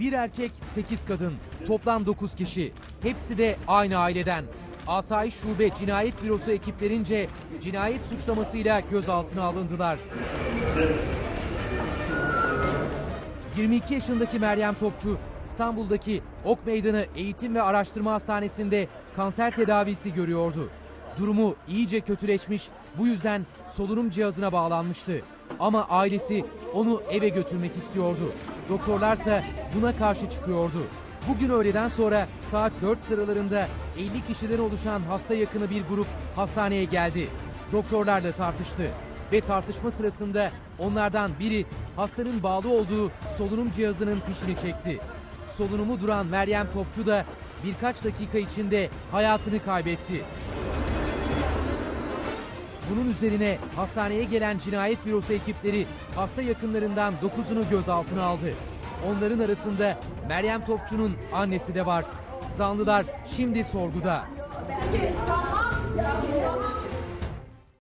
Bir erkek, 8 kadın. Toplam 9 kişi. Hepsi de aynı aileden. Asayiş Şube Cinayet Bürosu ekiplerince cinayet suçlamasıyla gözaltına alındılar. 22 yaşındaki Meryem Topçu, İstanbul'daki Ok Meydanı Eğitim ve Araştırma Hastanesi'nde kanser tedavisi görüyordu. Durumu iyice kötüleşmiş, bu yüzden solunum cihazına bağlanmıştı. Ama ailesi onu eve götürmek istiyordu. Doktorlarsa buna karşı çıkıyordu. Bugün öğleden sonra saat 4 sıralarında 50 kişiden oluşan hasta yakını bir grup hastaneye geldi. Doktorlarla tartıştı ve tartışma sırasında onlardan biri hastanın bağlı olduğu solunum cihazının fişini çekti. Solunumu duran Meryem Topçu da birkaç dakika içinde hayatını kaybetti. Bunun üzerine hastaneye gelen cinayet bürosu ekipleri hasta yakınlarından 9'unu gözaltına aldı. Onların arasında Meryem Topçu'nun annesi de var. Zanlılar şimdi sorguda. Tamam. Tamam.